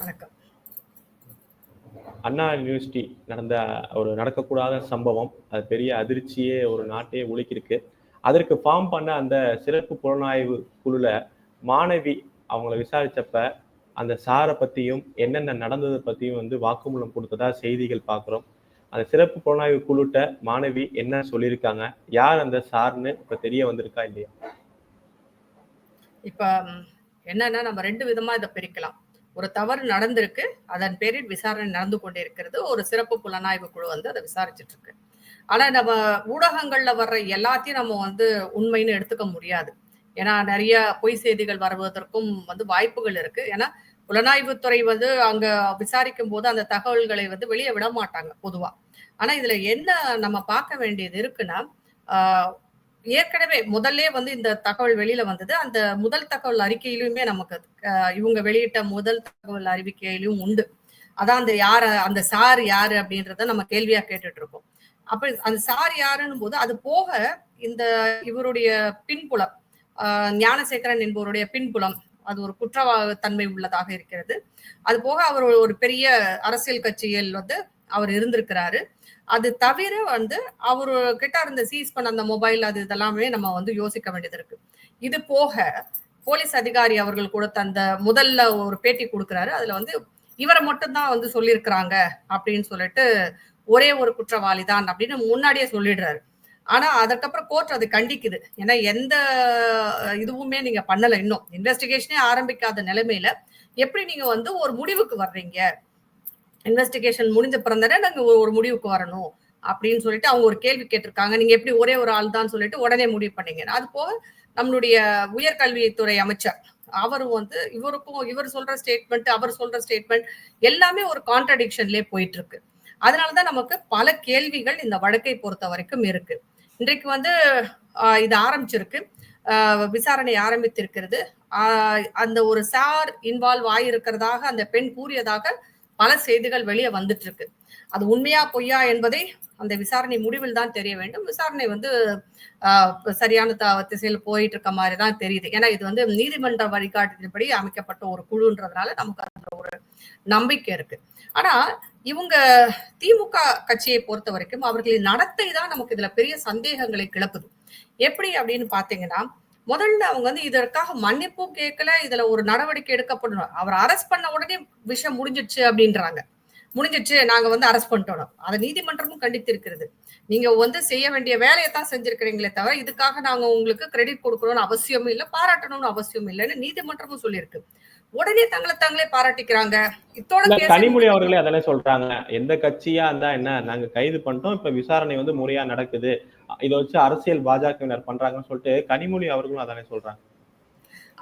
வணக்கம். அண்ணா யூனிவர்சிட்டி நடந்த ஒரு நடக்கக்கூடாத சம்பவம் அது பெரிய அதிர்ச்சியே ஒரு நாட்டையே உலுக்கியிருக்கு. அதற்கு ஃபார்ம் பண்ண அந்த சிறப்பு புலனாய்வு குழுல மாணவி அவங்கள விசாரிச்சப்ப அந்த சாரை பத்தியும் என்னென்ன நடந்ததை பத்தியும் வந்து வாக்குமூலம் கொடுத்ததா செய்திகள் பார்க்குறோம். அந்த சிறப்பு புலனாய்வு குழுட்ட மாணவி என்ன சொல்லியிருக்காங்க? யார் அந்த சார்னு இப்ப தெரிய வந்திருக்கா இல்லையா? இப்ப என்னன்னா நம்ம ரெண்டு விதமா இதை பிரிக்கலாம். ஒரு தவறு நடந்திருக்கு. அதன் பேரில் விசாரணை நடந்து கொண்டிருக்கிறது. ஒரு சிறப்பு புலனாய்வு குழு வந்து அதை விசாரிச்சுட்டு இருக்கு ஆனா நம்ம ஊடகங்கள்ல வர்ற எல்லாத்தையும் நம்ம வந்து உண்மைன்னு எடுத்துக்க முடியாது. ஏன்னா நிறைய பொய் செய்திகள் வருவதற்கும் வந்து வாய்ப்புகள் இருக்கு. ஏன்னா புலனாய்வுத்துறை வந்து அங்க விசாரிக்கும் போது அந்த தகவல்களை வந்து வெளியே விட மாட்டாங்க பொதுவா. ஆனா இதுல என்ன நம்ம பார்க்க வேண்டியது இருக்குன்னா ஏற்கனவே முதல்லே வந்து இந்த தகவல் வெளியில வந்தது. அந்த முதல் தகவல் அறிக்கையிலுமே நமக்கு இவங்க வெளியிட்ட முதல் தகவல் அறிவிக்கையிலும் உண்டு. அதான் அந்த யார அந்த சார் யாரு அப்படின்றத நம்ம கேள்வியா கேட்டுட்டு இருக்கோம் அப்ப அந்த சார் யாருன்னு போது அது போக இந்த இவருடைய பின்புலம் ஆஹ், ஞானசேகரன் என்பவருடைய பின்புலம் அது ஒரு குற்றவா- தன்மை உள்ளதாக இருக்கிறது. அது போக அவர் ஒரு பெரிய அரசியல் கட்சியில் வந்து அவர் இருந்திருக்கிறாரு. அது தவிர வந்து அவரு கிட்ட இருந்த சீஸ் பண்ண அந்த மொபைல் அது இதெல்லாமே நம்ம வந்து யோசிக்க வேண்டியது இருக்கு. இது போக போலீஸ் அதிகாரி அவர்கள் கொடுத்த அந்த முதல்ல ஒரு பேட்டி கொடுக்குறாரு. அதுல வந்து இவரை மட்டும்தான் வந்து சொல்லியிருக்கிறாங்க அப்படின்னு சொல்லிட்டு ஒரே ஒரு குற்றவாளி தான் அப்படின்னு முன்னாடியே சொல்லிடுறாரு. ஆனா அதுக்கப்புறம் கோர்ட் அது கண்டிக்குது. ஏன்னா எந்த இதுவுமே நீங்க பண்ணல இன்னும். இன்வெஸ்டிகேஷனே ஆரம்பிக்காத நிலைமையில எப்படி நீங்க வந்து ஒரு முடிவுக்கு வர்றீங்க? இன்வெஸ்டிகேஷன் முடிஞ்ச பிறந்தானே நாங்கள் ஒரு- முடிவுக்கு வரணும் அப்படின்னு சொல்லிட்டு அவங்க ஒரு கேள்வி கேட்டிருக்காங்க. நீங்க எப்படி ஒரே ஒரு ஆள் தான் சொல்லிட்டு உடனே முடிவு பண்ணீங்க. அது போக நம்மளுடைய உயர்கல்வித்துறை அமைச்சர் அவரும் வந்து இவருக்கும் இவர் சொல்ற ஸ்டேட்மெண்ட் அவர் சொல்ற ஸ்டேட்மெண்ட் எல்லாமே ஒரு கான்ட்ரடிக்ஷன்லேயே போயிட்டு இருக்கு அதனாலதான் நமக்கு பல கேள்விகள் இந்த வழக்கை பொறுத்த வரைக்கும் இருக்கு. இன்றைக்கு வந்து இது ஆரம்பிச்சிருக்கு. விசாரணை ஆரம்பித்திருக்கிறது. அந்த ஒரு சார் இன்வால்வ் ஆகியிருக்கிறதாக அந்த பெண் கூறியதாக பல செய்திகள் வெளியே வந்துட்டு இருக்கு அது உண்மையா பொய்யா என்பதை அந்த விசாரணை முடிவில் தான் தெரிய வேண்டும். விசாரணை வந்து ஆஹ், சரியான த- திசையில் போயிட்டு இருக்க மாதிரி தான் தெரியுது. ஏன்னா இது வந்து நீதிமன்ற வழிகாட்டுதல்படி அமைக்கப்பட்ட ஒரு குழுன்றதுனால நமக்கு அந்த ஒரு நம்பிக்கை இருக்கு. ஆனா இவங்க திமுக கட்சியை பொறுத்த வரைக்கும் அவர்களின் நடத்தை தான் நமக்கு இதுல பெரிய சந்தேகங்களை கிளப்புது. எப்படி அப்படின்னு பாத்தீங்கன்னா முதல்ல அவங்க வந்து இதற்காக மன்னிப்பும் கேட்கல இதுல ஒரு நடவடிக்கை எடுக்கப்படணும். அவர் அரெஸ்ட் பண்ண உடனே விஷயம் முடிஞ்சிடுச்சு அப்படின்றாங்க. முடிஞ்சிடுச்சு நாங்க வந்து அரெஸ்ட் பண்ணிட்டோம். அதை நீதிமன்றமும் கண்டித்திருக்கிறது. நீங்க வந்து செய்ய வேண்டிய வேலையை தான் செஞ்சிருக்கிறீங்களே தவிர இதுக்காக நாங்க உங்களுக்கு கிரெடிட் கொடுக்கணும்னு அவசியமும் இல்லை பாராட்டணும்னு அவசியம் இல்லைன்னு நீதிமன்றமும் சொல்லியிருக்கு. உடனே தங்களை தாங்களே பாராட்டிக்கிறாங்க. இத்தோட கனிமொழி அவர்களே அதெல்லாம் சொல்றாங்க. எந்த கட்சியா இருந்தா என்ன நாங்க கைது பண்ணிட்டோம் இப்ப விசாரணை வந்து முறையா நடக்குது. இதை வச்சு அரசியல் பாஜகவினர் பண்றாங்கன்னு சொல்லிட்டு கனிமொழி அவர்களும் அதானே சொல்றாங்க.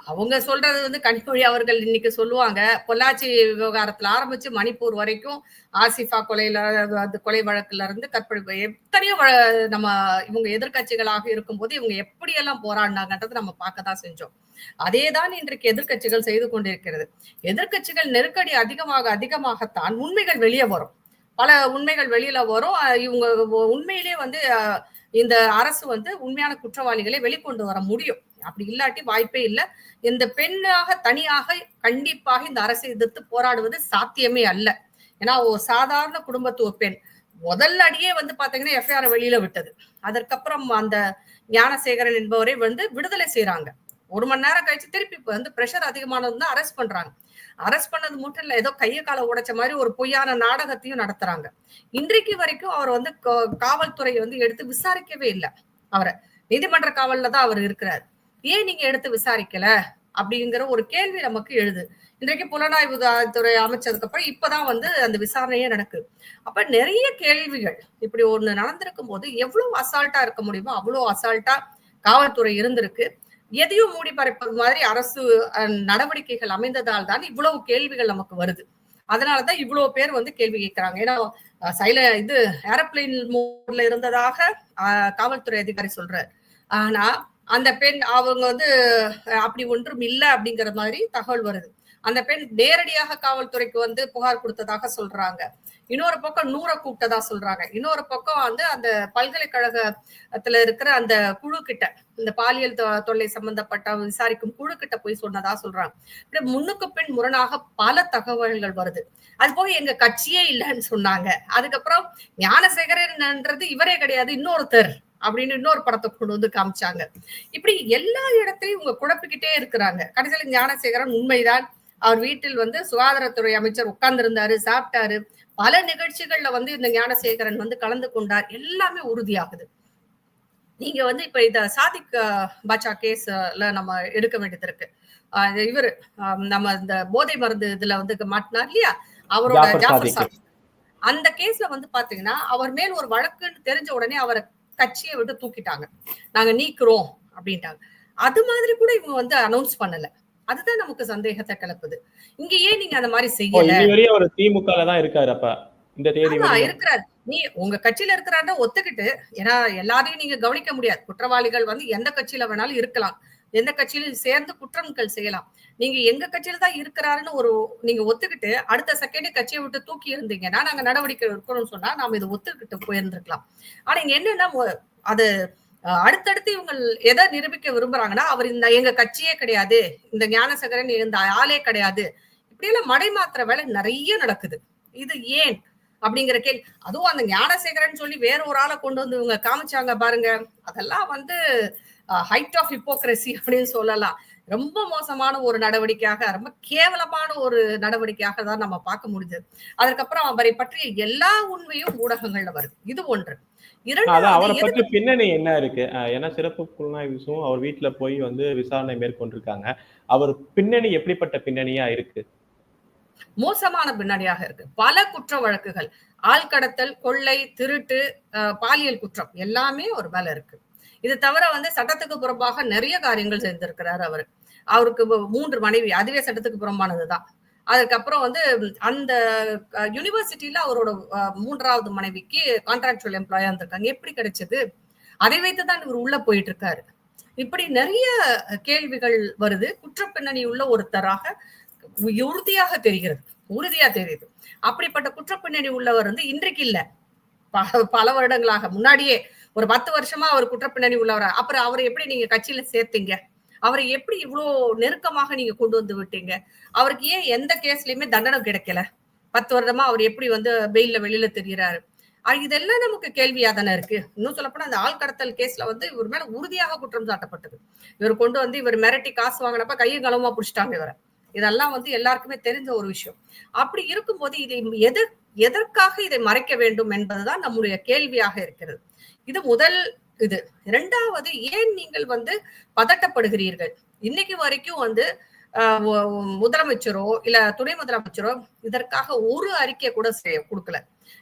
அவங்க சொல்றது வந்து கனிமொழி அவர்கள் இன்னைக்கு சொல்லுவாங்க. பொள்ளாச்சி விவகாரத்துல ஆரம்பிச்சு மணிப்பூர் வரைக்கும் ஆசிஃபா கொலையில அந்த கொலை வழக்குல இருந்து கற்பழிப்பு எத்தனையோ வ- நம்ம இவங்க எதிர்க்கட்சிகளாக இருக்கும்போது இவங்க எப்படியெல்லாம் போராடினாங்கன்றது நம்ம பார்க்க தான் செஞ்சோம். அதேதான் இன்றைக்கு எதிர்க்கட்சிகள் செய்து கொண்டிருக்கிறது. எதிர்க்கட்சிகள் நெருக்கடி அதிகமாக அதிகமாகத்தான் உண்மைகள் வெளியே வரும். பல உண்மைகள் வெளியில வரும். இவங்க உண்மையிலே வந்து இந்த அரசு வந்து உண்மையான குற்றவாளிகளை வெளிக்கொண்டு வர முடியும். அப்படி இல்லாட்டி வாய்ப்பே இல்லை. இந்த பெண்ணாக தனியாக கண்டிப்பாக இந்த அரசை எதிர்த்து போராடுவது சாத்தியமே அல்ல. ஏன்னா ஒரு சாதாரண குடும்பத்துவ பெண் முதல் அடியே வந்து பாத்தீங்கன்னா எஃப்ஐஆர் வெளியில விட்டது. அதற்கப்புறம் அந்த ஞானசேகரன் என்பவரை வந்து விடுதலை செய்யறாங்க ஒரு மணி நேரம் கழிச்சு திருப்பி வந்து பிரஷர் அதிகமானது தான் அரெஸ்ட் பண்றாங்க. அரெஸ்ட் பண்ணது மட்டும் இல்ல ஏதோ கையை காலை உடைச்ச மாதிரி ஒரு பொய்யான நாடகத்தையும் நடத்துறாங்க. இன்றைக்கு வரைக்கும் அவர் வந்து காவல்துறையை காவல்துறை வந்து எடுத்து விசாரிக்கவே இல்லை. அவரை. நீதிமன்ற காவல்ல தான் அவர் இருக்கிறார். ஏன் நீங்க எடுத்து விசாரிக்கல? அப்படிங்கிற ஒரு கேள்வி நமக்கு எழுது. இன்றைக்கு புலனாய்வு துறை அமைச்சதுக்கு அப்புறம் இப்பதான் வந்து அந்த விசாரணையே நடக்குது அப்ப நிறைய கேள்விகள் இப்படி ஒண்ணு நடந்திருக்கும் போது எவ்வளவு அசால்ட்டா இருக்க முடியுமோ அவ்வளவு அசால்ட்டா காவல்துறை இருந்திருக்கு. எதையும் மூடி பறைப்பது மாதிரி அரசு நடவடிக்கைகள் அமைந்ததால் தான் இவ்வளவு கேள்விகள் நமக்கு வருது. அதனாலதான் இவ்வளவு பேர் வந்து கேள்வி கேட்கிறாங்க. ஏன்னா சைல இது ஏரோப்ளேன் மோட்ல இருந்ததாக அஹ், காவல்துறை அதிகாரி சொல்றாரு. ஆனா அந்த பெண் அவங்க வந்து அப்படி ஒன்றும் இல்லை அப்படிங்கிற மாதிரி தகவல் வருது. அந்த பெண் நேரடியாக காவல்துறைக்கு வந்து புகார் கொடுத்ததாக சொல்றாங்க. இன்னொரு பக்கம் நூற கூப்பிட்டதா சொல்றாங்க. இன்னொரு பக்கம் வந்து அந்த பல்கலைக்கழகத்துல இருக்கிற அந்த குழு கிட்ட இந்த பாலியல் தொ- தொல்லை சம்பந்தப்பட்ட விசாரிக்கும் குழு கிட்ட போய் சொன்னதா சொல்றாங்க. இப்படி முன்னுக்கு பின் முரணாக பல தகவல்கள் வருது. அது போக எங்க கட்சியே இல்லைன்னு சொன்னாங்க. அதுக்கப்புறம் ஞானசேகரன்ன்றது இவரே கிடையாது இன்னொருத்தர் அப்படின்னு இன்னொரு படத்தை கொண்டு வந்து காமிச்சாங்க. இப்படி எல்லா இடத்தையும் இவங்க குழப்பிக்கிட்டே இருக்கிறாங்க. கடைசியில ஞானசேகரன் உண்மைதான் அவர் வீட்டில் வந்து சுகாதாரத்துறை அமைச்சர் உட்கார்ந்திருந்தாரு சாப்பிட்டாரு. பல நிகழ்ச்சிகள்ல வந்து இந்த ஞானசேகரன் வந்து கலந்து கொண்டார். எல்லாமே உறுதியாகுது. நீங்க வந்து இப்ப இந்த சாதிக் பாட்சா கேஸ்ல நம்ம எடுக்க வேண்டியது இருக்கு. இவரு நம்ம இந்த போதை மருந்து இதுல வந்து மாட்டினார் இல்லையா? அவரோட ஜாஃபர். சாதிக் அந்த கேஸ்ல வந்து பாத்தீங்கன்னா அவர் மேல் ஒரு வழக்குன்னு தெரிஞ்ச உடனே அவரை கட்சியை விட்டு தூக்கிட்டாங்க. நாங்க நீக்குறோம் அப்படின்ட்டாங்க. அது மாதிரி கூட இவங்க வந்து அனௌன்ஸ் பண்ணல. அதுதான் நமக்கு சந்தேகத்தை கிளப்புது. இங்க ஏன் நீங்க அந்த மாதிரி செய்யல? அவர் திமுகல தான் இருக்காரு அப்ப. இந்த தேதி இருக்கிறார். நீ உங்க கட்சியில இருக்கிறாருன்னா ஒத்துக்கிட்டு ஏன்னா எல்லாரையும் நீங்க கவனிக்க முடியாது. குற்றவாளிகள் வந்து எந்த கட்சியில வேணாலும் இருக்கலாம். எந்த கட்சியிலும் சேர்ந்து குற்றங்கள் செய்யலாம். நீங்க எங்க கட்சியில தான் இருக்கிறாருன்னு ஒரு நீங்க ஒத்துக்கிட்டு அடுத்த செகண்ட் கட்சியை விட்டு தூக்கி இருந்தீங்கன்னா நாங்க நடவடிக்கை எடுக்கணும்னு சொன்னா நாம இதை ஒத்துக்கிட்டு போயிருந்திருக்கலாம். ஆனா இங்க என்னன்னா அது அடுத்தடுத்து இவங்க எதை நிரூபிக்க விரும்புறாங்கன்னா அவர் இந்த எங்க கட்சியே கிடையாது இந்த ஞானசேகரன் இந்த ஆளே கிடையாது இப்படியெல்லாம் மடைமாத்திர வேலை நிறைய நடக்குது. இது ஏன்? அப்படிங்கிற கேள்வி. அதுவும் அந்த ஞானசேகரன் சொல்லி வேற ஒரு ஆளை கொண்டு வந்து இவங்க காமிச்சாங்க பாருங்க. அதெல்லாம் வந்து ஹைட் ஆஃப் ஹிப்போக்ரஸி அப்படின்னு சொல்லலாம். ரொம்ப மோசமான ஒரு நடவடிக்கையாக ரொம்ப கேவலமான ஒரு நடவடிக்கையாக தான் நம்ம பார்க்க முடிஞ்சது. அதுக்கப்புறம் அவரை பற்றிய எல்லா உண்மையும் ஊடகங்கள்ல வருது. இது ஒன்று. அவரை பற்றி பின்னணி என்ன இருக்கு? ஏன்னா சிறப்பு புலனாய்வும் அவர் வீட்டுல போய் வந்து விசாரணை மேற்கொண்டிருக்காங்க. அவர் பின்னணி எப்படிப்பட்ட பின்னணியா இருக்கு? மோசமான பின்னணியாக இருக்கு. பல குற்ற வழக்குகள் ஆள்கடத்தல் கொள்ளை திருட்டு பாலியல் குற்றம் எல்லாமே ஒரு மேல இருக்கு. இது தவிர வந்து சட்டத்துக்கு புறம்பாக நிறைய காரியங்கள் செய்திருக்கிறார் அவர். அவருக்கு மூன்று மனைவி அதுவே சட்டத்துக்கு புறம்பானதுதான். அதுக்கப்புறம் வந்து அந்த யூனிவர்சிட்டியில அவரோட மூன்றாவது மனைவிக்கு கான்ட்ராக்சுவல் எம்ப்ளாயா இருந்திருக்காங்க. எப்படி கிடைச்சது? அதை வைத்து தான் இவர் உள்ள போயிட்டு இருக்காரு இப்படி நிறைய கேள்விகள் வருது. குற்றப்பின்னணி உள்ள ஒருத்தராக உறுதியாக தெரிகிறது. உறுதியா தெரியுது. அப்படிப்பட்ட குற்றப்பின்னணி உள்ளவர் வந்து இன்றைக்கு இல்ல. ப- பல வருடங்களாக. முன்னாடியே ஒரு பத்து வருஷமா அவர் குற்றப்பின்னணி உள்ளவர். அப்புறம் அவரை எப்படி நீங்க கட்சியில சேர்த்தீங்க? அவரை எப்படி இவ்வளோ நெருக்கமாக நீங்க கொண்டு வந்து விட்டீங்க? அவருக்கு ஏன் எந்த கேஸ்லயுமே தண்டனை கிடைக்கல? பத்து வருடமா அவர் எப்படி வந்து பெயில்ல வெளியில தெரிகிறாரு இதெல்லாம் நமக்கு கேள்வியா தானே இருக்கு. இன்னும் சொல்லப்போனா அந்த ஆள் கடத்தல் கேஸ்ல வந்து இவர் மேல உறுதியாக குற்றம் சாட்டப்பட்டது. இவர் கொண்டு வந்து இவர் மிரட்டி காசு வாங்கினப்ப கையும் களவுமா பிடிச்சிட்டாங்க இவரை. இதெல்லாம் வந்து எல்லாருக்குமே தெரிஞ்ச ஒரு விஷயம். அப்படி இருக்கும்போது இதை எதிர் எதற்காக இதை மறைக்க வேண்டும் என்பதுதான் நம்முடைய கேள்வியாக இருக்கிறது. இது முதல் இது. இரண்டாவது ஏன் நீங்கள் வந்து பதட்டப்படுகிறீர்கள்? இன்னைக்கு வரைக்கும் வந்து ஆஹ், முதலமைச்சரோ இல்ல துணை முதலமைச்சரோ இதற்காக ஒரு அறிக்கை கூட செய்ய கொடுக்கல.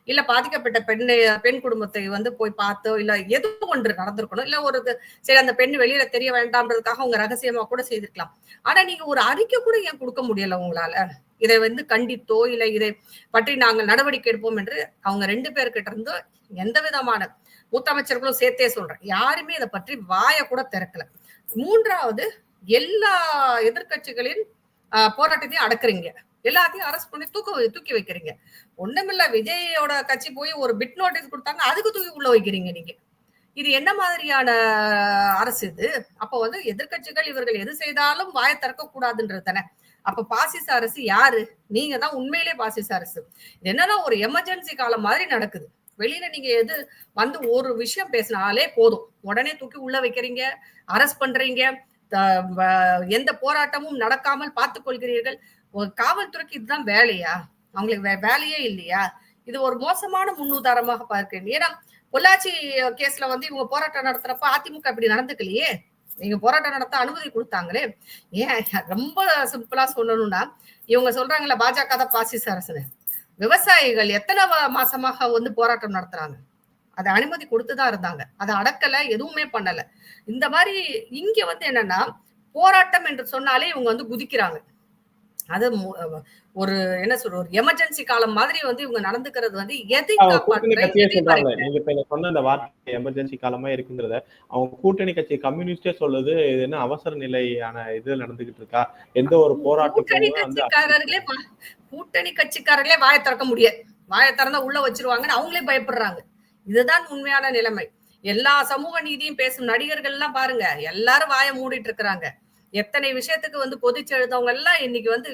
இல்ல பாதிக்கப்பட்ட பெண்ணை பெண் குடும்பத்தை வந்து போய் பார்த்தோ இல்ல எது ஒன்று நடந்திருக்கணும். இல்ல ஒரு சரி அந்த பெண் வெளியில தெரிய வேண்டாம்ன்றதுக்காக உங்க ரகசியமா கூட செய்திருக்கலாம். ஆனா நீங்க ஒரு அறிக்கை கூட ஏன் கொடுக்க முடியல உங்களால? இதை வந்து கண்டித்தோ இல்ல இதை பற்றி நாங்கள் நடவடிக்கை எடுப்போம் என்று அவங்க ரெண்டு பேர்கிட்ட இருந்தோ எந்த விதமான மூத்த அமைச்சர்களும் சேர்த்தே சொல்றேன். யாருமே இதை பற்றி வாய கூட திறக்கல. மூன்றாவது எல்லா எதிர்க்கட்சிகளின் போராட்டத்தையும் அடக்குறீங்க. எல்லாத்தையும் அரெஸ்ட் பண்ணி தூக்க வை- தூக்கி வைக்கிறீங்க. ஒண்ணுமில்ல விஜயோட கட்சி போய் ஒரு பிட் நோட்டீஸ் கொடுத்தாங்க அதுக்கு தூக்கி உள்ள வைக்கிறீங்க நீங்க. இது என்ன மாதிரியான அரசு இது? அப்ப வந்து எதிர்க்கட்சிகள் இவர்கள் எது செய்தாலும் வாயை திறக்க கூடாதுன்றதுன தானே. அப்ப பாசிச அரசு யாரு? நீங்க தான் உண்மையிலே பாசிச அரசு. இது என்னன்னா ஒரு எமர்ஜென்சி காலம் மாதிரி நடக்குது. வெளியில நீங்க எது வந்து ஒரு விஷயம் பேசினாலே போதும். உடனே தூக்கி உள்ள வைக்கிறீங்க அரெஸ்ட் பண்றீங்க த- எந்த போராட்டமும் நடக்காமல் பார்த்துக்கொள்கிறீர்கள் காவல்துறைக்கு இதுதான் வேலையா? அவங்களுக்கு வே- வேலையே இல்லையா? இது ஒரு மோசமான முன்னுதாரணமாக பார்க்கிறேன். ஏன்னா பொள்ளாச்சி கேஸ்ல வந்து இவங்க போராட்டம் நடத்துறப்ப அதிமுக இப்படி நடந்துக்கலையே. நீங்க போராட்டம் நடத்த அனுமதி கொடுத்தாங்களே. ஏன் ரொம்ப சிம்பிளா சொல்லணும்னா இவங்க சொல்றாங்கல்ல பாஜக தான் பாசிச அரசுன்னு விவசாயிகள் எத்தனை மாசமாக வந்து போராட்டம் நடத்துறாங்க? அதை அனுமதி கொடுத்துதான் இருந்தாங்க. அதை அடக்கல எதுவுமே பண்ணல. இந்த மாதிரி இங்க வந்து என்னன்னா போராட்டம் என்று சொன்னாலே இவங்க வந்து குதிக்கிறாங்க. அது ஒரு என்ன சொல்ற ஒரு எமர்ஜென்சி காலம் மாதிரி வந்து இவங்க நடந்துக்கிறது வந்து எதை சொன்ன இந்த வார்த்தை எமர்ஜென்சி காலமா இருக்குங்கிறத அவங்க கூட்டணி கட்சி கம்யூனிஸ்டே சொல்லுது இது என்ன அவசர நிலையான இது நடந்துகிட்டு இருக்கா? எந்த ஒரு கூட்டணி கூட்டணி கட்சிக்காரர்களே வாயை திறக்க முடியாது வாயை திறந்தா உள்ள வச்சிருவாங்கன்னு அவங்களே பயப்படுறாங்க. இதுதான் உண்மையான நிலைமை. எல்லா சமூக நீதியும் பேசும் நடிகர்கள் எல்லாம் பாருங்க எல்லாரும் வாயை மூடிட்டு இருக்கிறாங்க. எத்தனை விஷயத்துக்கு வந்து கொதிச்சு எழுதவங்க எல்லாம் இன்னைக்கு வந்து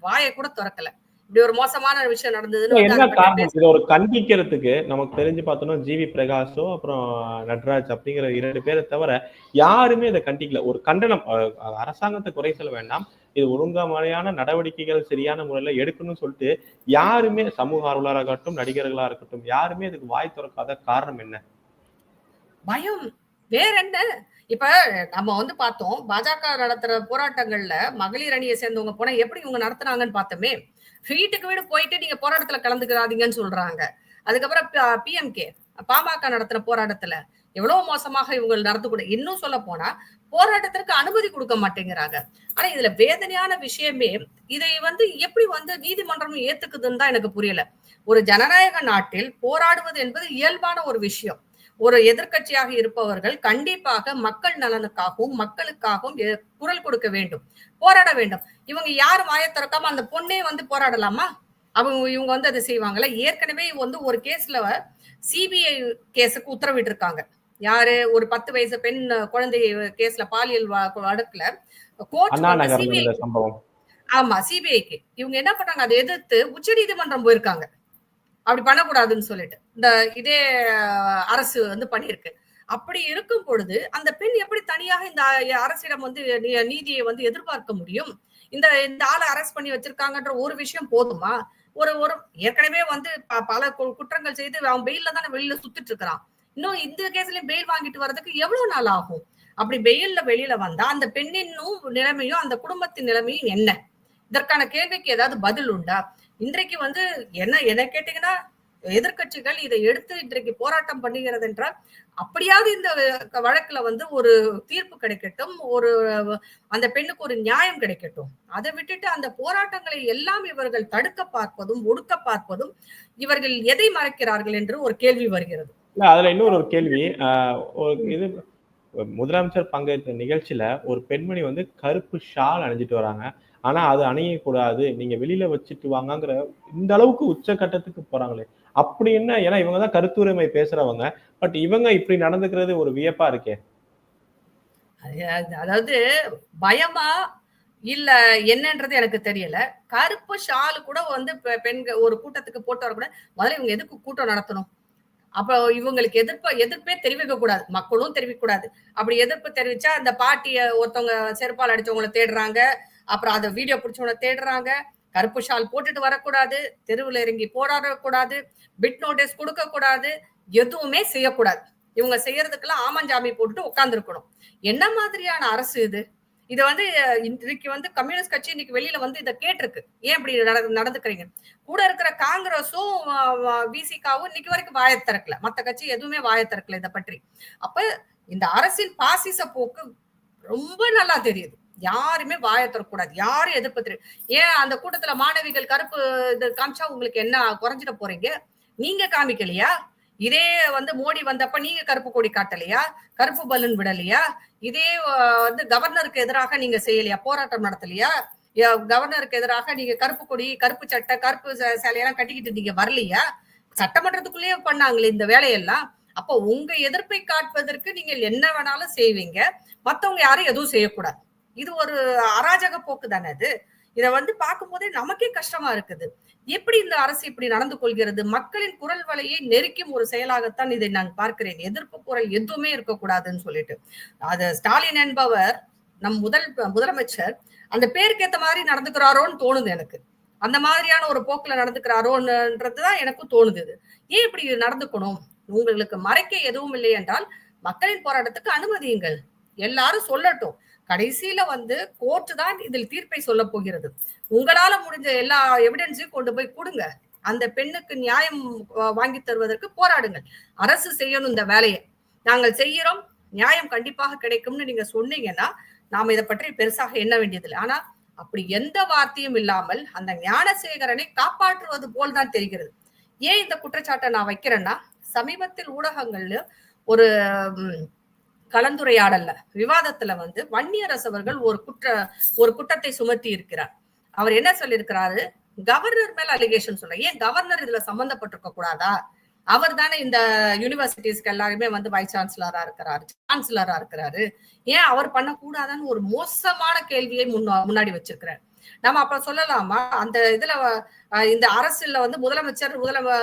வாயை கூட திறக்கல. இப்படி ஒரு மோசமான விஷயம் நடந்ததுன்னு ஒரு கண்டிக்கிறதுக்கு நமக்கு தெரிஞ்சு பார்த்தோம்னா ஜிவி பிரகாஷோ அப்புறம் நட்ராஜ் அப்படிங்கிற இரண்டு பேரை தவிர யாருமே இதை கண்டிக்கல. ஒரு கண்டனம் அரசாங்கத்தை குறை சொல்ல வேண்டாம். இது ஒழுங்காமையான நடவடிக்கைகள் சரியான முறையில எடுக்கணும்னு சொல்லிட்டு யாருமே சமூக ஆர்வலராக இருக்கட்டும் நடிகர்களா இருக்கட்டும் யாருமே இதுக்கு வாய் திறக்காத காரணம் என்ன? பயம் வேற என்ன? இப்ப நம்ம வந்து பார்த்தோம் பாஜக நடத்துற போராட்டங்கள்ல மகளிர் அணியை சேர்ந்தவங்க போனா எப்படி இவங்க நடத்துனாங்கன்னு பார்த்தோமே வீட்டுக்கு வீடு போயிட்டு நீங்க போராட்டத்துல கலந்துக்கிறாதீங்கன்னு சொல்றாங்க. அதுக்கப்புறம் பிஎம்கே பாமக நடத்துற போராட்டத்துல எவ்வளவு மோசமாக இவங்க நடந்து கூட இன்னும் சொல்ல போனா போராட்டத்திற்கு அனுமதி கொடுக்க மாட்டேங்கிறாங்க. ஆனா இதுல வேதனையான விஷயமே இதை வந்து எப்படி வந்து நீதிமன்றம் ஏத்துக்குதுன்னு தான் எனக்கு புரியல. ஒரு ஜனநாயக நாட்டில் போராடுவது என்பது இயல்பான ஒரு விஷயம். ஒரு எதிர்க்கட்சியாக இருப்பவர்கள் கண்டிப்பாக மக்கள் நலனுக்காகவும் மக்களுக்காகவும் குரல் கொடுக்க வேண்டும். போராட வேண்டும். இவங்க யாரும் வாயை திறக்காம அந்த பொண்ணே வந்து போராடலாமா? அவங்க இவங்க வந்து அதை செய்வாங்கல்ல? ஏற்கனவே வந்து ஒரு கேஸ்ல சிபிஐ கேஸுக்கு உத்தரவிட்டிருக்காங்க. யாரு? ஒரு பத்து வயசு பெண் குழந்தை கேஸ்ல பாலியல் வழக்குல கோர்ட் சிபிஐ ஆமா சிபிஐக்கு. இவங்க என்ன பண்ணாங்க அதை எதிர்த்து உச்சநீதிமன்றம் போயிருக்காங்க. அப்படி பண்ணக்கூடாதுன்னு சொல்லிட்டு. இந்த இதே அரசு வந்து பண்ணியிருக்கு. அப்படி இருக்கும் பொழுது அந்த பெண் எப்படி தனியாக இந்த அரசிடம் வந்து நீதியை வந்து எதிர்பார்க்க முடியும்? இந்த இந்த ஆளை அரெஸ்ட் பண்ணி வச்சிருக்காங்கன்ற ஒரு விஷயம் போதுமா? ஒரு ஒரு ஏற்கனவே வந்து ப- பல கு- குற்றங்கள் செய்து அவன் பெயில தானே வெளியில சுத்திட்டு இருக்கிறான். இன்னும் இந்த கேஸ்லயும் பெயில் வாங்கிட்டு வர்றதுக்கு எவ்வளவு நாள் ஆகும்? அப்படி பெயில்ல வெளியில வந்தா அந்த பெண்ணினும் நிலைமையும் அந்த குடும்பத்தின் நிலைமையும் என்ன? இதற்கான கேள்விக்கு ஏதாவது பதில் உண்டா? இன்றைக்கு வந்து என்ன என்ன கேட்டீங்கன்னா எதிர்க்கட்சிகள் இதை எடுத்து இன்றைக்கு போராட்டம் பண்ணுகிறது என்றால் அப்படியாவது இந்த வழக்குல வந்து ஒரு தீர்ப்பு கிடைக்கட்டும் ஒரு அந்த பெண்ணுக்கு ஒரு நியாயம் கிடைக்கட்டும். அதை விட்டுட்டு அந்த போராட்டங்களை எல்லாம் இவர்கள் தடுக்க பார்ப்பதும் ஒடுக்க பார்ப்பதும் இவர்கள் எதை மறைக்கிறார்கள் என்று ஒரு கேள்வி வருகிறது. அதுல இன்னொரு ஒரு கேள்வி. ஆஹ் இது முதலமைச்சர் பங்கேற்ற நிகழ்ச்சியில ஒரு பெண்மணி வந்து கருப்பு ஷால் அணிஞ்சிட்டு வராங்க. ஆனா அது அணியக்கூடாது. நீங்க வெளியில வச்சுட்டு வாங்கங்கிற இந்த அளவுக்கு உச்சகட்டத்துக்கு போறாங்களே. அப்படி என்ன? ஏன்னா இவங்க தான் கருத்துரிமை பேசுறவங்க. பட் இவங்க இப்படி நடந்துக்கிறது ஒரு வியப்பா இருக்கே. அதாவது பயமா இல்ல என்னன்றது எனக்கு தெரியல. கருப்பு ஷாலு கூட வந்து பெண்கள் ஒரு கூட்டத்துக்கு போட்டு வரக்கூட முதல்ல இவங்க எதுக்கு கூட்டம் நடத்தணும்? அப்ப இவங்களுக்கு எதிர்ப்ப எதிர்ப்பே தெரிவிக்க கூடாது. மக்களும் தெரிவிக்க கூடாது. அப்படி எதிர்ப்பு தெரிவிச்சா அந்த பாட்டிய ஒருத்தவங்க செருப்பால் அடிச்சவங்களை தேடுறாங்க. அப்புறம் அதை வீடியோ பிடிச்சவங்கள தேடுறாங்க. கருப்பு ஷால் போட்டுட்டு வரக்கூடாது தெருவில் இறங்கி போராடக்கூடாது பிட் நோட்டீஸ் கொடுக்க கூடாது எதுவுமே செய்யக்கூடாது. இவங்க செய்யறதுக்கெல்லாம் ஆமஞ்சாமி போட்டுட்டு உட்காந்துருக்கணும் என்ன மாதிரியான அரசு இது? இது வந்து இன்னைக்கு வந்து கம்யூனிஸ்ட் கட்சி இன்னைக்கு வெளியில வந்து இதை கேட்டிருக்கு. ஏன் இப்படி நடந்து நடந்துக்கிறீங்க? கூட இருக்கிற காங்கிரஸும் பிசிகாவும் இன்னைக்கு வரைக்கும் வாய திறக்கல. மத்த கட்சி எதுவுமே வாய திறக்கல இதை பற்றி. அப்ப இந்த அரசின் பாசிச போக்கு ரொம்ப நல்லா தெரியுது. யாருமே வாய தரக்கூடாது யாரும் எதிர்ப்பு ஏன் அந்த கூட்டத்துல மாணவிகள் கருப்பு இது காமிச்சா உங்களுக்கு என்ன குறைஞ்சிட போறீங்க? நீங்க காமிக்கலையா? இதே வந்து மோடி வந்தப்ப நீங்க கருப்பு கொடி காட்டலையா? கருப்பு பலூன் விடலையா? இதே வந்து கவர்னருக்கு எதிராக நீங்க செய்யலையா? போராட்டம் நடத்தலையா? கவர்னருக்கு எதிராக நீங்க கருப்பு கொடி கருப்பு சட்டை கருப்பு சேலையெல்லாம் கட்டிக்கிட்டு நீங்க வரலையா? சட்டமன்றத்துக்குள்ளேயே பண்ணாங்களே இந்த வேலையெல்லாம். அப்போ உங்க எதிர்ப்பை காட்டுவதற்கு நீங்கள் என்ன வேணாலும் செய்வீங்க. மத்தவங்க யாரும் எதுவும் செய்யக்கூடாது. இது ஒரு அராஜக போக்கு தானே அது? இதை வந்து பார்க்கும்போதே நமக்கே கஷ்டமா இருக்குது. எப்படி இந்த அரசு இப்படி நடந்து கொள்கிறது? மக்களின் குரல் வலையை நெருக்கும் ஒரு செயலாகத்தான் இதை நான் பார்க்கிறேன். எதிர்ப்பு குரல் எதுவுமே இருக்கக்கூடாதுன்னு சொல்லிட்டு. அது ஸ்டாலின் என்பவர் நம் முதல் முதலமைச்சர் அந்த பேருக்கு ஏத்த மாதிரி நடந்துக்கிறாரோன்னு தோணுது எனக்கு. அந்த மாதிரியான ஒரு போக்குல நடந்துக்கிறாரோன்றதுதான் எனக்கும் தோணுது இது. ஏன் இப்படி நடந்துக்கணும்? உங்களுக்கு மறைக்க எதுவும் இல்லை என்றால் மக்களின் போராட்டத்துக்கு அனுமதியுங்கள். எல்லாரும் சொல்லட்டும். கடைசியில வந்து கோர்ட் தான் இதில் தீர்ப்பை சொல்ல போகிறது. உங்களால முடிஞ்ச எல்லா எவிடன்ஸையும் கொண்டு போய் கொடுங்க. அந்த பெண்ணுக்கு நியாயம் வாங்கி தருவதற்கு போராடுங்கள். அரசு செய்யணும் இந்த வேலையை. நாங்கள் செய்கிறோம். நியாயம் கண்டிப்பாக கிடைக்கும்னு நீங்க சொன்னீங்கன்னா நாம இதை பற்றி பெருசாக எண்ண வேண்டியதில்லை. ஆனா அப்படி எந்த வார்த்தையும் இல்லாமல் அந்த ஞானசேகரனை காப்பாற்றுவது போல் தான் தெரிகிறது. ஏன் இந்த குற்றச்சாட்டை நான் வைக்கிறேன்னா சமீபத்தில் ஊடகங்கள்ல ஒரு கலந்துரையாடல்ல விவாதத்துல வந்து வன்னியரசு அவர்கள் ஒரு குற்ற ஒரு குற்றத்தை சுமத்தி இருக்கிறார். அவர் என்ன சொல்லியிருக்கிறாரு? கவர்னர் மேல அலிகேஷன் சொல்ல ஏன் கவர்னர் இதுல சம்பந்தப்பட்டிருக்க கூடாதா? அவர் தானே இந்த யூனிவர்சிட்டிஸ்க்கு எல்லாருமே வந்து வைஸ் சான்சலரா இருக்கிறாரு சான்சலரா இருக்கிறாரு. ஏன் அவர் பண்ணக்கூடாதான்னு ஒரு மோசமான கேள்வியை முன்னா- முன்னாடி வச்சிருக்கிறார். நம்ம அப்ப சொல்லலாமா? அந்த இதுல இந்த அரசுல வந்து முதலமைச்சர் முதலமை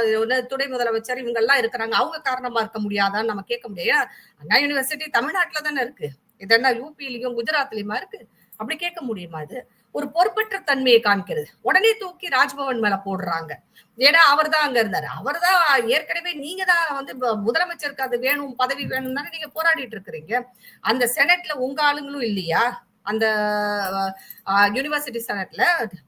துணை முதலமைச்சர் இவங்க எல்லாம் இருக்கிறாங்க. அவங்க காரணமா இருக்க முடியாதான்னு நம்ம கேட்க முடியாது அண்ணா யூனிவர்சிட்டி தமிழ்நாட்டுல தானே இருக்கு. இது என்ன யூபிலையும் குஜராத்லயுமா இருக்கு? அப்படி கேட்க முடியுமா இது? ஒரு பொறுப்பற்ற தன்மையை காமிக்கிறது உடனே தூக்கி ராஜ்பவன் மேல போடுறாங்க. ஏன்னா அவர் தான் அங்க இருந்தாரு. அவர் தான் ஏற்கனவே நீங்க தான் வந்து முதலமைச்சருக்கு அது வேணும் பதவி வேணும் தானே நீங்க போராடிட்டு இருக்கிறீங்க. அந்த செனட்ல உங்க ஆளுங்களும் இல்லையா? அந்த யூனிவர்சிட்டி செனட்ல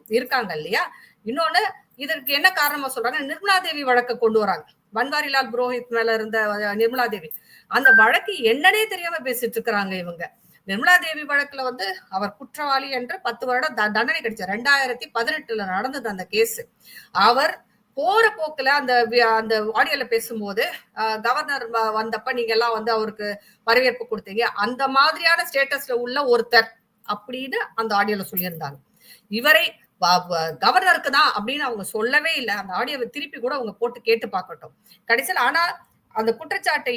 இருக்காங்க இல்லையா? இன்னொன்னு இதற்கு என்ன காரணமா சொல்றாங்க? நிர்மலா தேவி வழக்க கொண்டு வராங்க. பன்வாரிலால் புரோஹித் மேல இருந்த நிர்மலா தேவி. அந்த வழக்கு என்னன்னே தெரியாம பேசிட்டு இருக்கிறாங்க இவங்க. நிர்மலா தேவி வழக்குல வந்து அவர் குற்றவாளி என்று பத்து வருடம் த- தண்டனை கிடைச்சார். ரெண்டாயிரத்தி பதினெட்டுல நடந்தது அந்த கேஸ். அவர் போற போக்குல அந்த அந்த ஆடியோல பேசும்போது கவர்னர் வ- வந்தப்ப நீங்க எல்லாம் வந்து அவருக்கு வரவேற்பு கொடுத்தீங்க. அந்த மாதிரியான ஸ்டேட்டஸ்ல உள்ள ஒருத்தர். அப்படின்னு அந்த ஆடியோல சொல்லியிருந்தாங்க. இவரை கவர்னருக்கு தான் அப்படின்னு அவங்க சொல்லவே இல்லை. அந்த ஆடியோவை திருப்பி கூட அவங்க போட்டு கேட்டு பார்க்கட்டும். கடைசியில் ஆனா அந்த குற்றச்சாட்டை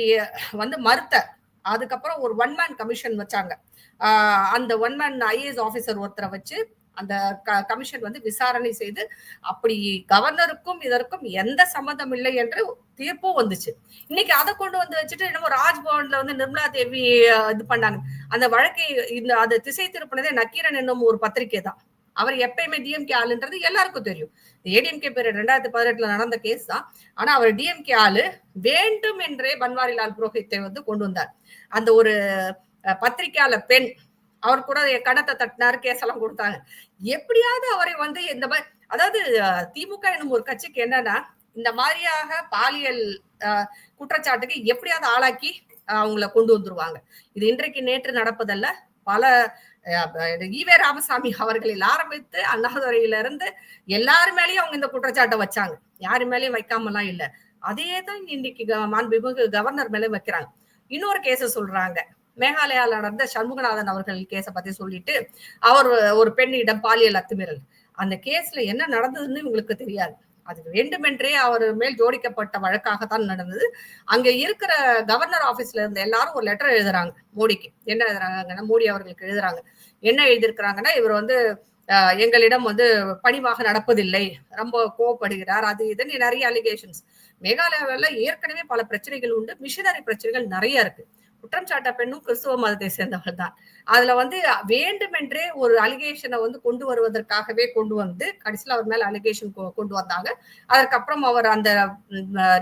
வந்து மறுத்த. அதுக்கப்புறம் ஒரு ஒன் மேன் கமிஷன் வச்சாங்க. அந்த ஒன் மேன் ஐஏஎஸ் ஆஃபீஸர் ஒருத்தரை வச்சு அந்த கமிஷன் வந்து விசாரணை செய்து அப்படி கவர்னருக்கும் இதற்கும் எந்த சம்மந்தம் இல்லை என்று தீர்ப்பும் வந்துச்சு. இன்னைக்கு அதை கொண்டு வந்து வச்சுட்டு என்னமோ ராஜ்பவன்ல வந்து நிர்மலா தேவி இது பண்ணாங்க. அந்த வழக்கை இந்த அதை திசை திருப்பினதே நக்கீரன் என்னும் ஒரு பத்திரிகை தான். அவர் எப்பயுமே டிஎம்கே ஆளுன்றது எல்லாருக்கும் தெரியும். ஏடிஎம்கே பேர் ரெண்டாயிரத்தி பதினெட்டுல நடந்த கேஸ் தான். ஆனா அவர் டிஎம்கே ஆளு வேண்டும் என்றே பன்வாரிலால் புரோஹித்தை வந்து கொண்டு வந்தார். அந்த ஒரு பத்திரிகையாளர் பெண் அவர் கூட என் கணத்தை தட்டினாரு கேஸ் எல்லாம் கொடுத்தாங்க. எப்படியாவது அவரை வந்து இந்த மாதிரி அதாவது திமுக என்னும் ஒரு கட்சிக்கு என்னன்னா இந்த மாதிரியாக பாலியல் குற்றச்சாட்டுக்கு எப்படியாவது ஆளாக்கி அவங்கள கொண்டு வந்துருவாங்க. இது இன்றைக்கு நேற்று நடப்பதல்ல. பல ஈவே ராமசாமி அவர்களில் ஆரம்பித்து அண்ணாதுரையிலிருந்து எல்லாரு மேலேயும் அவங்க இந்த குற்றச்சாட்டை வச்சாங்க. யாரு மேலேயும் வைக்காமலாம் இல்லை. அதே தான் இன்னைக்கு மாண்புமிகு கவர்னர் மேலே வைக்கிறாங்க. இன்னொரு கேஸ சொல்றாங்க. மேகாலயால நடந்த சண்முகநாதன் அவர்கள் கேஸ பத்தி சொல்லிட்டு அவர் ஒரு பெண்ணிடம் பாலியல் அத்துமீறல். அந்த கேஸ்ல என்ன நடந்ததுன்னு உங்களுக்கு தெரியாது. அது வேண்டுமென்றே அவர் மேல் ஜோடிக்கப்பட்ட வழக்காகத்தான் நடந்தது. அங்க இருக்கிற கவர்னர் ஆபீஸ்ல இருந்த எல்லாரும் ஒரு லெட்டர் எழுதுறாங்க மோடிக்கு. என்ன எழுதுறாங்கன்னா மோடி அவர்களுக்கு எழுதுறாங்க. என்ன எழுதியிருக்கிறாங்கன்னா இவர் வந்து எங்களிடம் வந்து பணிவாக நடப்பதில்லை. ரொம்ப கோவப்படுகிறார் அது இதுன்னு நிறைய அலிகேஷன்ஸ் மேகாலயாவில் ஏற்கனவே பல பிரச்சனைகள் உண்டு. மிஷினரி பிரச்சனைகள் நிறைய இருக்கு. குற்றம் சாட்ட பெண்ணும் கிறிஸ்துவ மதத்தை சேர்ந்தவள் தான் அதுல வந்து வேண்டுமென்றே ஒரு அலிகேஷனை வந்து கொண்டு வருவதற்காகவே கொண்டு வந்து கடைசியில் அவர் மேல அலிகேஷன் கொண்டு வந்தாங்க. அதற்கப்புறம் அவர் அந்த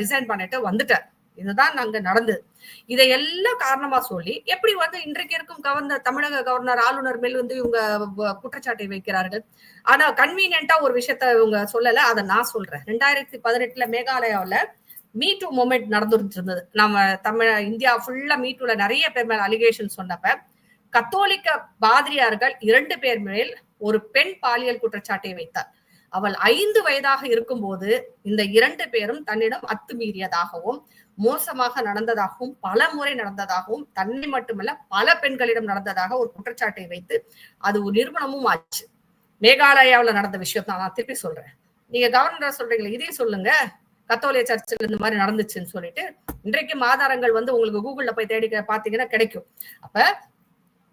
ரிசைன் பண்ணிட்டு வந்துட்டார். இதுதான் அங்க நடந்தது. இதையெல்லாம் காரணமா சொல்லி எப்படி வந்து இன்றைக்கு இருக்கும் கவர்னர் தமிழக கவர்னர் ஆளுநர் மேல் வந்து இவங்க குற்றச்சாட்டை வைக்கிறார்கள். ஆனா கன்வீனியன்டா ஒரு விஷயத்த இவங்க சொல்லல. அதை நான் சொல்றேன். ரெண்டாயிரத்தி பதினெட்டுல மேகாலயாவில மீ டூ மூமெண்ட் நடந்துட்டு இருந்தது நம்ம தமிழ் இந்தியா ஃபுல்லா மீ டூல நிறைய பேர் மேல அலிகேஷன் சொன்னப்ப கத்தோலிக்க பாதிரியார்கள் இரண்டு பேர் மேல் ஒரு பெண் பாலியல் குற்றச்சாட்டை வைத்தார் அவள் ஐந்து வயதாக இருக்கும்போது இந்த இரண்டு பேரும் தன்னிடம் அத்துமீறியதாகவும் மோசமாக நடந்ததாகவும் பல முறை நடந்ததாகவும் தன்னை மட்டுமல்ல பல பெண்களிடம் நடந்ததாக ஒரு குற்றச்சாட்டை வைத்து அது ஒரு நிறுவனமும் ஆச்சு. மேகாலயாவுல நடந்த விஷயம் தான் நான் திருப்பி சொல்றேன். நீங்க கவர்னர் சொல்றீங்களா இதையும் சொல்லுங்க. கத்தோலிய சர்ச்சில் இந்த மாதிரி நடந்துச்சுன்னு சொல்லிட்டு இன்றைக்கும் ஆதாரங்கள் வந்து உங்களுக்கு கூகுள்ல போய் தேடி பாத்தீங்கன்னா கிடைக்கும். அப்ப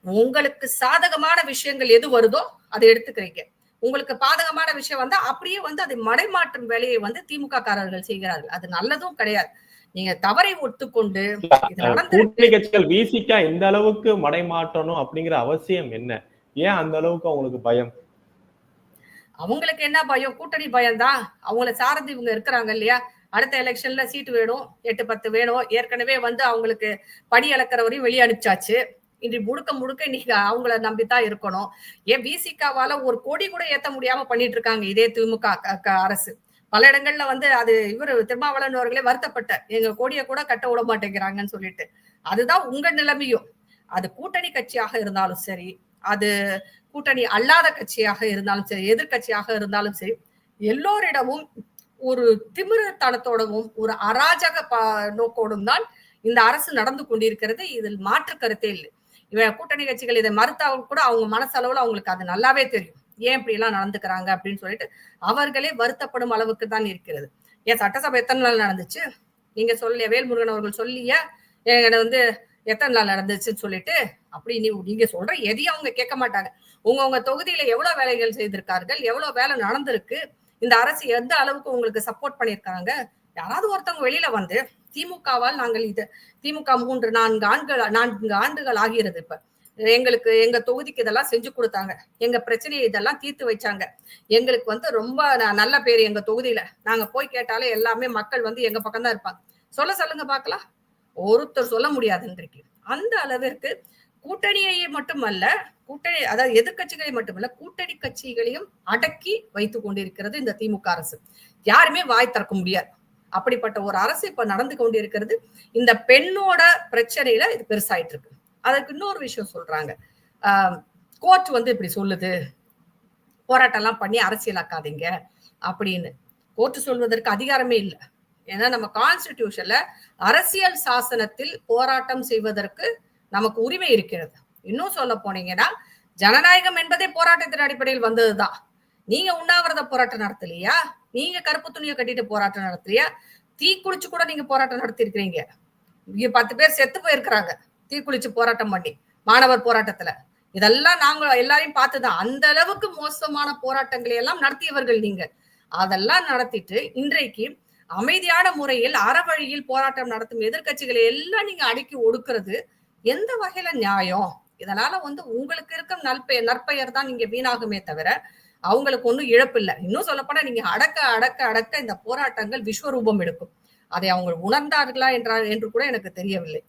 உங்களுக்கு சாதகமான விஷயங்கள் எது வருதோ அதை எடுத்துக்கிறீங்க. உங்களுக்கு பாதகமான விஷயம் வந்தா அப்படியே வந்து அதை மடைமாற்றும் வேலையை வந்து திமுக காரர்கள் செய்கிறார்கள். அது நல்லதும் கிடையாது. நீங்க தவறை ஒத்துக்கொண்டு கூட்டணி கட்சிகள் விசிக்கா இந்த அளவுக்கு மடைமாற்றணும் அப்படிங்கிற அவசியம் என்ன? ஏன் அந்த அளவுக்கு அவங்களுக்கு பயம்? அவங்களுக்கு என்ன பயம்? கூட்டணி பயம் தான் அவங்கள சார்ந்து இவங்க இருக்கிறாங்க இல்லையா? அடுத்த எலெக்ஷன்ல சீட்டு வேணும் எட்டு பத்து வேணும். ஏற்கனவே வந்து அவங்களுக்கு படி அளக்கிறவரையும் வெளியே அனுப்பிச்சாச்சு. இன்று முழுக்க முழுக்க இன்னைக்கு அவங்கள நம்பித்தான் இருக்கணும். ஏன் பிசிகாவால ஒரு கொடி கூட ஏத்த முடியாம பண்ணிட்டு இருக்காங்க இதே திமுக அரசு. பல இடங்கள்ல வந்து அது இவர் திருமாவளவன் அவர்களே வருத்தப்பட்ட எங்க கொடியை கூட கட்ட விட மாட்டேங்கிறாங்கன்னு சொல்லிட்டு. அதுதான் உங்க நிலைமையும். அது கூட்டணி கட்சியாக இருந்தாலும் சரி அது கூட்டணி அல்லாத கட்சியாக இருந்தாலும் சரி எதிர்கட்சியாக இருந்தாலும் சரி எல்லோரிடமும் ஒரு திமிரத்தனத்தோடவும் ஒரு அராஜக நோக்கோடும் தான் இந்த அரசு நடந்து கொண்டிருக்கிறது. இதில் மாற்று கருத்தே இல்லை. இவன் கூட்டணி கட்சிகள் இதை மறுத்தாலும் கூட அவங்க மனசளவுல அவங்களுக்கு அது நல்லாவே தெரியும். ஏன் இப்படி எல்லாம் நடந்துக்கிறாங்க அப்படின்னு சொல்லிட்டு அவர்களே வருத்தப்படும் அளவுக்கு தான் இருக்கிறது. ஏன் சட்டசபை எத்தனை நாள் நடந்துச்சு? நீங்க சொல்லிய வேல்முருகன் அவர்கள் சொல்லிய? எங்களை வந்து எத்தனை நாள் நடந்துச்சுன்னு சொல்லிட்டு அப்படி நீ நீங்க சொல்ற எதையும் அவங்க கேட்க மாட்டாங்க. உங்கவுங்க தொகுதியில எவ்வளவு வேலைகள் செய்திருக்கார்கள்? எவ்வளவு வேலை நடந்திருக்கு? இந்த அரசு எந்த அளவுக்கு உங்களுக்கு சப்போர்ட் பண்ணியிருக்காங்க? யாராவது ஒருத்தவங்க வெளியில வந்து திமுகவால் நாங்கள் இது திமுக மூன்று நான்கு ஆண்கள் நான்கு ஆண்டுகள் ஆகிறது இப்ப. எங்களுக்கு எங்க தொகுதிக்கு இதெல்லாம் செஞ்சு கொடுத்தாங்க. எங்க பிரச்சனையை இதெல்லாம் தீர்த்து வச்சாங்க. எங்களுக்கு வந்து ரொம்ப நல்ல பேர் எங்க தொகுதியில. நாங்க போய் கேட்டாலே எல்லாமே மக்கள் வந்து எங்க பக்கம் தான் இருப்பாங்க. சொல்ல சொல்லுங்க பாக்கலாம் ஒருத்தர் சொல்ல முடியாது இன்றைக்கு அந்த அளவிற்கு கூட்டணியை மட்டுமல்ல கூட்டணி அதாவது எதிர்கட்சிகளை மட்டுமல்ல கூட்டணி கட்சிகளையும் அடக்கி வைத்துக் கொண்டிருக்கிறது இந்த திமுக அரசு. யாருமே வாய் திறக்க முடியாது. அப்படிப்பட்ட ஒரு அரசு இப்ப நடந்து கொண்டிருக்கிறது. இந்த பெண்ணோட பிரச்சனையில இது பெருசாயிட்டு இருக்கு. அதுக்கு இன்னொரு விஷயம் சொல்றாங்க. கோர்ட் வந்து இப்படி சொல்லுது. போராட்டம் எல்லாம் பண்ணி அரசியலாக்காதீங்க அப்படின்னு. கோர்ட் சொல்வதற்கு அதிகாரமே இல்லை. ஏன்னா நம்ம கான்ஸ்டிடியூஷன்ல அரசியல் சாசனத்தில் போராட்டம் செய்வதற்கு நமக்கு உரிமை இருக்கிறது. இன்னும் சொல்ல போனீங்கன்னா ஜனநாயகம் என்பதே போராட்டத்தின் அடிப்படையில் வந்ததுதான். நீங்க உண்ணாவிரத போராட்டம் நடத்தலையா? நீங்க கருப்பு துணியை கட்டிட்டு போராட்டம் நடத்தலையா? தீ குளிச்சு கூட நீங்க போராட்டம் நடத்திருக்கிறீங்க இங்க பத்து பேர் செத்து போயிருக்கிறாங்க. தீ குளிச்சு போராட்டம் பண்ணி மாணவர் போராட்டத்துல. இதெல்லாம் நாங்க எல்லாரையும் பார்த்துதான். அந்த அளவுக்கு மோசமான போராட்டங்களை எல்லாம் நடத்தியவர்கள் நீங்க. அதெல்லாம் நடத்திட்டு இன்றைக்கு அமைதியான முறையில் அறவழியில் போராட்டம் நடத்தும் எதிர்கட்சிகளை எல்லாம் நீங்க அடக்கி ஒடுக்கிறது எந்த வகையில நியாயம்? இதனால வந்து உங்களுக்கு இருக்கும் நற்பெயர் நற்பெயர் தான் நீங்க வீணாகுமே தவிர அவங்களுக்கு ஒன்றும் இழப்பு இல்லை. இன்னும் சொல்லப்போனா நீங்க அடக்க அடக்க அடக்க இந்த போராட்டங்கள் விஸ்வரூபம் எடுக்கும். அதை அவங்க உணர்ந்தார்களா என்றால் என்று கூட எனக்கு தெரியவில்லை.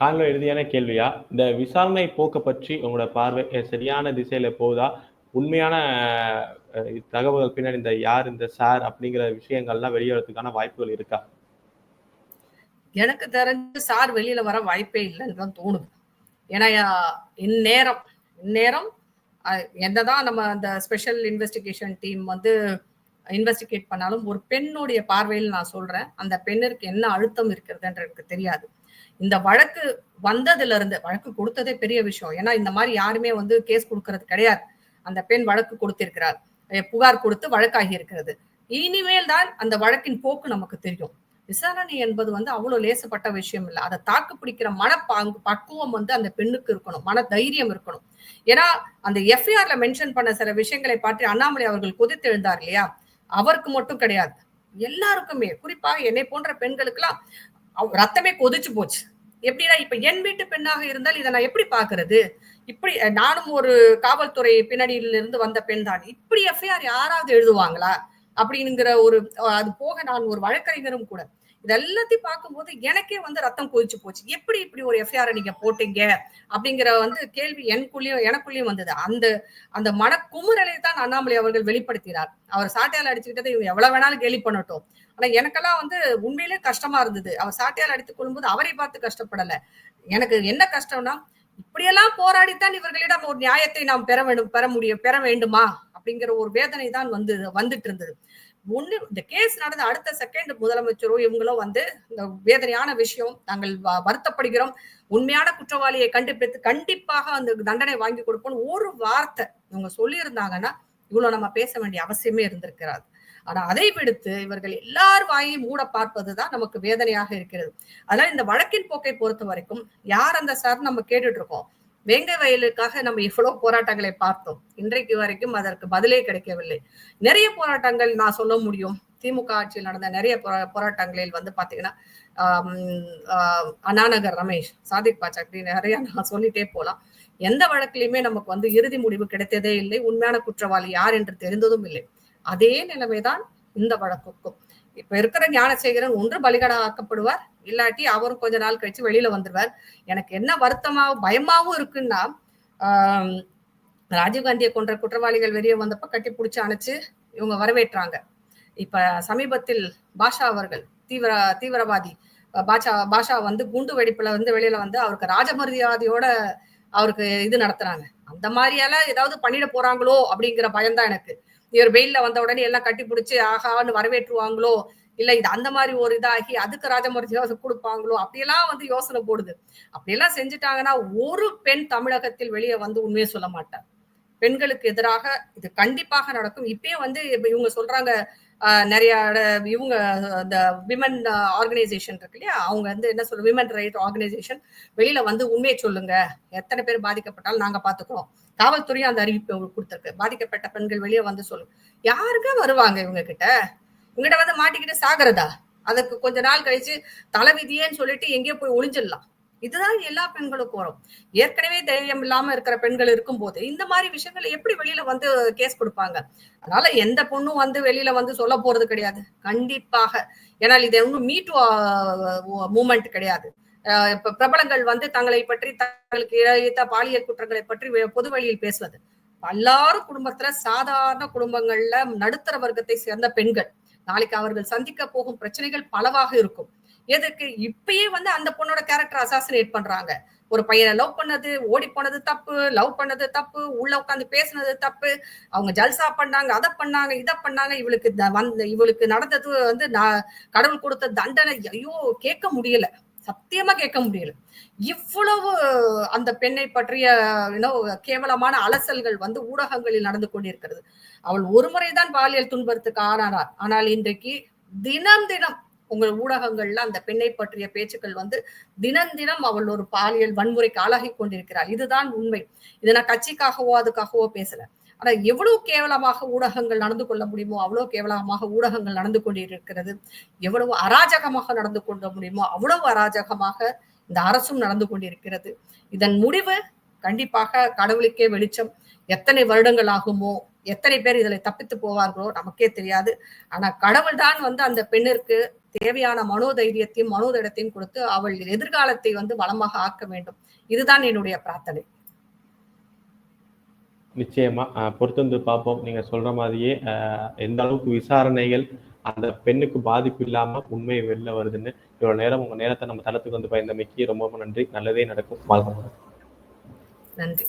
காலில் இறுதியான கேள்வியா இந்த விசாரணை போக்க பற்றி உங்களோட பார்வை சரியான திசையில போகுதா? உண்மையான தகவல்கள் பின்னாடி இந்த யார் இந்த சார் அப்படிங்கிற விஷயங்கள்லாம் வெளியேறதுக்கான வாய்ப்புகள் இருக்கா? எனக்கு தெரிஞ்சு சார் வெளியில வர வாய்ப்பே இல்லைன்னு தான் தோணுது. ஏன்னா இந்நேரம் இந்நேரம் என்னதான் நம்ம அந்த ஸ்பெஷல் இன்வெஸ்டிகேஷன் டீம் வந்து இன்வெஸ்டிகேட் பண்ணாலும் ஒரு பெண்ணுடைய பார்வையில் நான் சொல்றேன் அந்த பெண்ணிற்கு என்ன அழுத்தம் இருக்கிறதுன்ற எனக்கு தெரியாது. இந்த வழக்கு வந்ததுல இருந்து வழக்கு கொடுத்ததே பெரிய விஷயம். ஏன்னா இந்த மாதிரி யாருமே வந்து கேஸ் கொடுக்கறது கிடையாது. அந்த பெண் வழக்கு கொடுத்திருக்கிறார் புகார் கொடுத்து வழக்காகி இருக்கிறது. இனிமேல் தான் அந்த வழக்கின் போக்கு நமக்கு தெரியும். விசாரணை என்பது வந்து அவ்வளவு லேசப்பட்ட விஷயம் இல்லை அதை தாக்கு பிடிக்கிற மனப்பாங்கு பக்குவம் வந்து அந்த பெண்ணுக்கு இருக்கணும். மன தைரியம் இருக்கணும். ஏன்னா அந்த எஃப்ஐஆர்ல மென்ஷன் பண்ண சில விஷயங்களை பற்றி அண்ணாமலை அவர்கள் கொதித்து எழுந்தார் இல்லையா? அவருக்கு மட்டும் கிடையாது. எல்லாருக்குமே குறிப்பாக என்னை போன்ற பெண்களுக்கெல்லாம் ரத்தமே கொதிச்சு போச்சு. எப்படின்னா இப்ப என் வீட்டு பெண்ணாக இருந்தால் இதை நான் எப்படி பாக்குறது இப்படி நானும் ஒரு காவல்துறை பின்னணியில இருந்து வந்த பெண் தான். இப்படி எஃப்ஐஆர் யாராவது எழுதுவாங்களா? அப்படிங்கிற ஒரு அது போக நான் ஒரு வழக்கறிஞரும் கூட. இது எல்லாத்தையும் பார்க்கும்போது எனக்கே வந்து ரத்தம் கொதிச்சு போச்சு. எப்படி இப்படி ஒரு எஃப்ஐஆர் நீங்க போட்டீங்க? அப்படிங்கிற வந்து கேள்வி எனக்குள்ளயும் எனக்குள்ளயும் வந்தது. அந்த அந்த மனக்குமுறலை தான் அண்ணாமலை அவர்கள் வெளிப்படுத்தினார். அவர் சாட்டையால் அடிச்சுக்கிட்டதை இவங்க எவ்வளவு வேணாலும் கேலி பண்ணட்டும். ஆனா எனக்கெல்லாம் வந்து உண்மையிலே கஷ்டமா இருந்தது. அவர் சாட்டையால் அடித்துக் கொள்ளும்போது அவரை பார்த்து கஷ்டப்படல. எனக்கு என்ன கஷ்டம்னா இப்படியெல்லாம் போராடித்தான் இவர்களிடம் ஒரு நியாயத்தை நாம் பெற வேண்டும் பெற முடியும் பெற வேண்டுமா? அப்படிங்கிற ஒரு வேதனை தான் வந்து வந்துட்டு இருந்தது. ஒண்ணு இந்த கேஸ் நடந்த அடுத்த செகண்ட் முதலமைச்சரோ இவங்களோ வந்து இந்த வேதனையான விஷயம் நாங்கள் வருத்தப்படுகிறோம். உண்மையான குற்றவாளியை கண்டுபிடித்து கண்டிப்பாக அந்த தண்டனை வாங்கி கொடுப்போம் ஒரு வார்த்தை இவங்க சொல்லியிருந்தாங்கன்னா இவ்வளவு நம்ம பேச வேண்டிய அவசியமே இருந்திருக்கிறாது. ஆனா அதை விடுத்து இவர்கள் எல்லார் வாயையும் மூட பார்ப்பதுதான் நமக்கு வேதனையாக இருக்கிறது. அதனால இந்த வழக்கின் போக்கை பொறுத்த வரைக்கும் யார் அந்த சார் நம்ம கேட்டுட்டு இருக்கோம்? வேங்கை வயலுக்காக நம்ம இவ்வளவு போராட்டங்களை பார்த்தோம். இன்றைக்கு வரைக்கும் அதற்கு பதிலே கிடைக்கவில்லை. நிறைய போராட்டங்கள் நான் சொல்ல முடியும். திமுக ஆட்சியில் நடந்த நிறைய போராட்டங்களில் வந்து பாத்தீங்கன்னா அண்ணாநகர் ரமேஷ் சாதிக் பாச்சக்தி நிறைய நான் சொல்லிட்டே போலாம். எந்த வழக்கிலையுமே நமக்கு வந்து இறுதி முடிவு கிடைத்ததே இல்லை. உண்மையான குற்றவாளி யார் என்று தெரிந்ததும் இல்லை. அதே நிலைமைதான் இந்த வழக்குக்கும். இப்ப இருக்கிற ஞானசேகரன் ஒன்று பலிகடா ஆக்கப்படுவார் இல்லாட்டி அவரும் கொஞ்ச நாள் கழிச்சு வெளியில வந்துருவார். எனக்கு என்ன வருத்தமாவும் பயமாவும் இருக்குன்னா ஆஹ் ராஜீவ்காந்தியை கொன்ற குற்றவாளிகள் வெளியே வந்தப்ப கட்டி பிடிச்சி அணைச்சு இவங்க வரவேற்றாங்க. இப்ப சமீபத்தில் பாஷா அவர்கள் தீவிர தீவிரவாதி பாஷா பாஷா வந்து குண்டு வெடிப்புல வந்து வெளியில வந்து அவருக்கு ராஜமரியாதையோட அவருக்கு இது நடத்துறாங்க. அந்த மாதிரியெல்லாம் ஏதாவது பண்ணிட போறாங்களோ அப்படிங்கிற பயம்தான் எனக்கு. இவர் வெயில்ல வந்த உடனே எல்லாம் கட்டி பிடிச்சி ஆகான்னு வரவேற்றுவாங்களோ? இல்ல இது அந்த மாதிரி ஒரு இதாகி அதுக்கு ராஜமூர்த்தியாவது கொடுப்பாங்களோ? அப்படியெல்லாம் வந்து யோசனை போடுது. அப்படியெல்லாம் செஞ்சுட்டாங்கன்னா ஒரு பெண் தமிழகத்தில் வெளியே வந்து உண்மையை சொல்ல மாட்டார். பெண்களுக்கு எதிராக இது கண்டிப்பாக நடக்கும். இப்பயே வந்து இப்ப இவங்க சொல்றாங்க நிறைய இவங்க இந்த விமன் ஆர்கனைசேஷன் இருக்கு இல்லையா? அவங்க வந்து என்ன சொல்ற விமன் ரைட் ஆர்கனைசேஷன் வெளியில வந்து உண்மையை சொல்லுங்க. எத்தனை பேர் பாதிக்கப்பட்டாலும் நாங்க பாத்துக்கிறோம். காவல்துறையும் அந்த அறிவிப்பு கொடுத்திருக்கு. பாதிக்கப்பட்ட பெண்கள் வெளியே வந்து சொல்லும் யாருங்க வருவாங்க இவங்க கிட்ட இவங்கிட்ட வந்து மாட்டிக்கிட்டு சாகிறதா? அதுக்கு கொஞ்ச நாள் கழிச்சு தலைவிதியேன்னு சொல்லிட்டு எங்கேயோ போய் ஒளிஞ்சிடலாம். இதுதான் எல்லா பெண்களுக்கும் வரும். ஏற்கனவே தைரியம் இல்லாம இருக்கிற பெண்கள் இருக்கும்போது இந்த மாதிரி விஷயங்கள் எப்படி வெளியில வந்து கேஸ் கொடுப்பாங்க? அதனால எந்த பொண்ணும் வந்து வெளியில வந்து சொல்ல போறது கிடையாது. கண்டிப்பாக. ஏன்னால் இது ஒன்றும் மீட்டு மூமெண்ட் கிடையாது. பிரபலங்கள் வந்து தங்களை பற்றி தங்களுக்கு இழைத்த பாலியல் குற்றங்களை பற்றி பொது வழியில் பேசுவது. எல்லாரும் குடும்பத்துல சாதாரண குடும்பங்கள்ல நடுத்தர வர்க்கத்தை சேர்ந்த பெண்கள். நாளைக்கு அவர்கள் சந்திக்க போகும் பிரச்சனைகள் பலவாக இருக்கும். எதுக்கு? இப்பயே வந்து அந்த பொண்ணோட கேரக்டர் அசாசினேட் பண்றாங்க. ஒரு பையனை லவ் பண்ணது ஓடி போனது தப்பு லவ் பண்ணது தப்பு உள்ள உட்காந்து பேசுனது தப்பு அவங்க ஜல்சா பண்ணாங்க அதை பண்ணாங்க இதை பண்ணாங்க இவளுக்கு வந்து இவளுக்கு நடந்தது வந்து நான் கடவுள் கொடுத்த தண்டனை ஐயோ கேட்க முடியல. சத்தியமா கேட்க முடியல. இவ்வளவு அந்த பெண்ணை பற்றிய கேவலமான அலசல்கள் வந்து ஊடகங்களில் நடந்து கொண்டிருக்கிறது. அவள் ஒரு முறைதான் பாலியல் துன்பத்துக்கு ஆனானார் ஆனால் இன்றைக்கு தினம் தினம் உங்கள் ஊடகங்கள்ல அந்த பெண்ணை பற்றிய பேச்சுக்கள் வந்து தினம் தினம் அவள் ஒரு பாலியல் வன்முறைக்கு ஆளாகி கொண்டிருக்கிறாள். இதுதான் உண்மை. இது நான் கட்சிக்காகவோ அதுக்காகவோ பேசல. ஆனா எவ்வளவு கேவலமாக ஊடகங்கள் நடந்து கொள்ள முடியுமோ அவ்வளவு கேவலமாக ஊடகங்கள் நடந்து கொண்டிருக்கிறது. எவ்வளவு அராஜகமாக நடந்து கொள்ள முடியுமோ அவ்வளவு அராஜகமாக இந்த அரசும் நடந்து கொண்டிருக்கிறது. இதன் முடிவு கண்டிப்பாக கடவுளுக்கே வெளிச்சம். எத்தனை வருடங்கள் ஆகுமோ எத்தனை பேர் இதில் தப்பித்து போவார்களோ நமக்கே தெரியாது. ஆனா கடவுள் தான் வந்து அந்த பெண்ணிற்கு தேவையான மனோதைரியத்தையும் மனோதிடத்தையும் கொடுத்து அவள் எதிர்காலத்தை வந்து வளமாக ஆக்க வேண்டும். இதுதான் என்னுடைய பிரார்த்தனை. நிச்சயமா பொறுத்து பொறுத்திருந்து பார்ப்போம். நீங்க சொல்ற மாதிரியே எந்த அளவுக்கு விசாரணைகள் அந்த பெண்ணுக்கு பாதிப்பு இல்லாம உண்மை வெளில வருதுன்னு இவ்வளவு நேரம் உங்க நேரத்தை நம்ம தளத்துக்கு வந்து பயந்தமைக்கு ரொம்ப நன்றி. நல்லதே நடக்கும். வாழ்க்கை நன்றி.